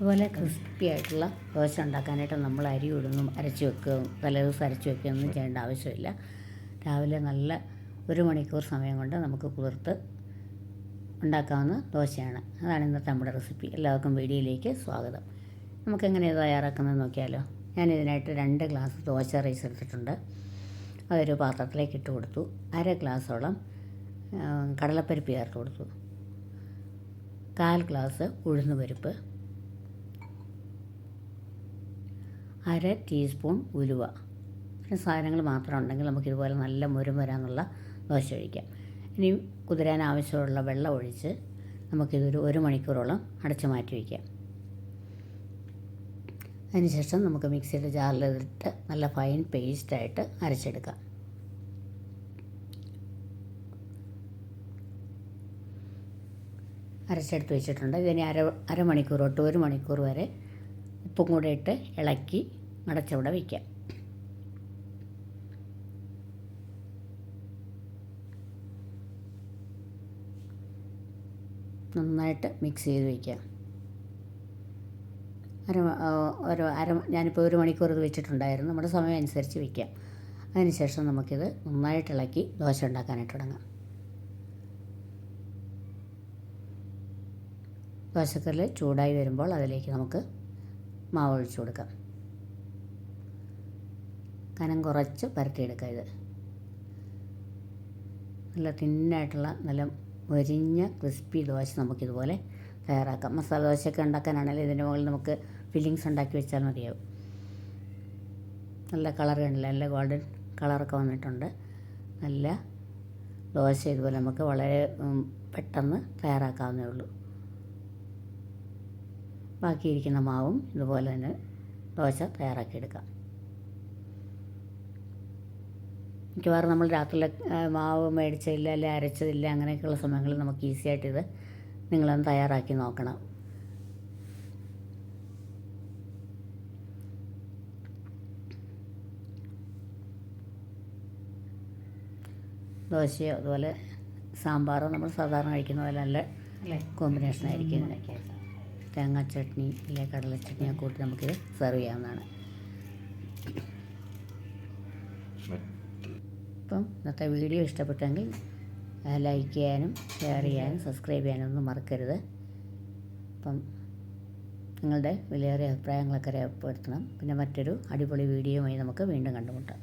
അതുപോലെ ക്രിസ്പി ആയിട്ടുള്ള ദോശ ഉണ്ടാക്കാനായിട്ട് നമ്മൾ അരി ഇടുന്നു അരച്ച് വെക്കുക തലേദിവസം അരച്ച് വെക്കുകയൊന്നും ചെയ്യേണ്ട ആവശ്യമില്ല. രാവിലെ നല്ല ഒരു മണിക്കൂർ സമയം കൊണ്ട് നമുക്ക് കുതിർത്ത് ഉണ്ടാക്കാവുന്ന ദോശയാണ്. അതാണ് ഇന്നത്തെ നമ്മുടെ റെസിപ്പി എല്ലാവർക്കും വീഡിയോയിലേക്ക് സ്വാഗതം. നമുക്ക് നമുക്കെങ്ങനെ തയ്യാറാക്കുന്നത് നോക്കിയാലോ? ഞാൻ ഞാനിതിനായിട്ട് രണ്ട് ഗ്ലാസ് ദോശ റൈസ് എടുത്തിട്ടുണ്ട്. അതൊരു പാത്രത്തിലേക്ക് ഇട്ട് കൊടുത്തു. അര ഗ്ലാസോളം കടലപ്പരിപ്പ് ചേർത്ത് കൊടുത്തു. കാൽ ഗ്ലാസ് ഉഴുന്ന് പരിപ്പ് അര ടീസ്പൂൺ ഉലുവ. സാധനങ്ങൾ മാത്രം ഉണ്ടെങ്കിൽ നമുക്കിതുപോലെ നല്ല മുരം വരാനുള്ള ദോശ ഒഴിക്കാം. ഇനി കുതിരാൻ ആവശ്യമുള്ള വെള്ളം ഒഴിച്ച് നമുക്കിതൊരു ഒരു മണിക്കൂറോളം അടച്ചു മാറ്റി വയ്ക്കാം. അതിനുശേഷം നമുക്ക് മിക്സിയുടെ ജാറിലിട്ട് നല്ല ഫൈൻ പേസ്റ്റായിട്ട് അരച്ചെടുക്കാം. അരച്ചെടുത്ത് വെച്ചിട്ടുണ്ട്. ഇതിനെ അര അരമണിക്കൂർ തൊട്ട് ഒരു മണിക്കൂർ വരെ ഉപ്പും കൂടെ ഇട്ട് ഇളക്കി മടച്ചവിടെ വയ്ക്കാം നന്നായിട്ട് മിക്സ് ചെയ്ത് വയ്ക്കാം അര ഒരു അര ഞാനിപ്പോൾ ഒരു മണിക്കൂർ ഇത് വെച്ചിട്ടുണ്ടായിരുന്നു. നമ്മുടെ സമയം അനുസരിച്ച് വയ്ക്കാം അതിനുശേഷം നമുക്കിത് നന്നായിട്ട് ഇളക്കി ദോശ ഉണ്ടാക്കാനായിട്ട് തുടങ്ങാം. ദോശക്കല്ല് ചൂടായി വരുമ്പോൾ അതിലേക്ക് നമുക്ക് മാവ് ഒഴിച്ചു കൊടുക്കാം. കനം കുറച്ച് പരട്ടിയെടുക്കുക ഇത്. നല്ല തിന്നായിട്ടുള്ള നല്ല മൊരിഞ്ഞ ക്രിസ്പി ദോശ നമുക്കിതുപോലെ തയ്യാറാക്കാം. മസാല ദോശയൊക്കെ ഉണ്ടാക്കാനാണെങ്കിൽ ഇതിന്റെ മുകളിൽ നമുക്ക് ഫില്ലിങ്സ് ഉണ്ടാക്കി വെച്ചാൽ മതിയാവും. നല്ല കളർ കണ്ടില്ല? നല്ല ഗോൾഡൻ കളറൊക്കെ വന്നിട്ടുണ്ട്. നല്ല ദോശ ഇതുപോലെ നമുക്ക് വളരെ പെട്ടെന്ന് തയ്യാറാക്കാവുന്നേ ഉള്ളൂ. ബാക്കിയിരിക്കുന്ന മാവും ഇതുപോലെ തന്നെ ദോശ തയ്യാറാക്കിയെടുക്കാം മിക്കവാറും നമ്മൾ രാത്രിയിലെ മാവ് മേടിച്ചില്ല അല്ലെ അരച്ചതില്ല അങ്ങനെയൊക്കെയുള്ള സമയങ്ങളിൽ നമുക്ക് ഈസി ആയിട്ട് ഇത് നിങ്ങളൊന്ന് തയ്യാറാക്കി നോക്കണം. ദോശയോ അതുപോലെ സാമ്പാറോ നമ്മൾ സാധാരണ കഴിക്കുന്ന പോലെ നല്ല കോമ്പിനേഷൻ ആയിരിക്കും. തേങ്ങാ ചട്നി അല്ലെ കടല ചട്നിയൊക്കെ കൂട്ടി നമുക്കിത് സെർവ് ചെയ്യാവുന്നതാണ്. അപ്പം ഇന്നത്തെ വീഡിയോ ഇഷ്ടപ്പെട്ടെങ്കിൽ ലൈക്ക് ചെയ്യാനും ഷെയർ ചെയ്യാനും സബ്സ്ക്രൈബ് ചെയ്യാനും ഒന്നും മറക്കരുത്. അപ്പം നിങ്ങളുടെ വിലയേറിയ അഭിപ്രായങ്ങളൊക്കെ രേഖപ്പെടുത്തണം. പിന്നെ മറ്റൊരു അടിപൊളി വീഡിയോയുമായി നമുക്ക് വീണ്ടും കണ്ടുമുട്ടാം.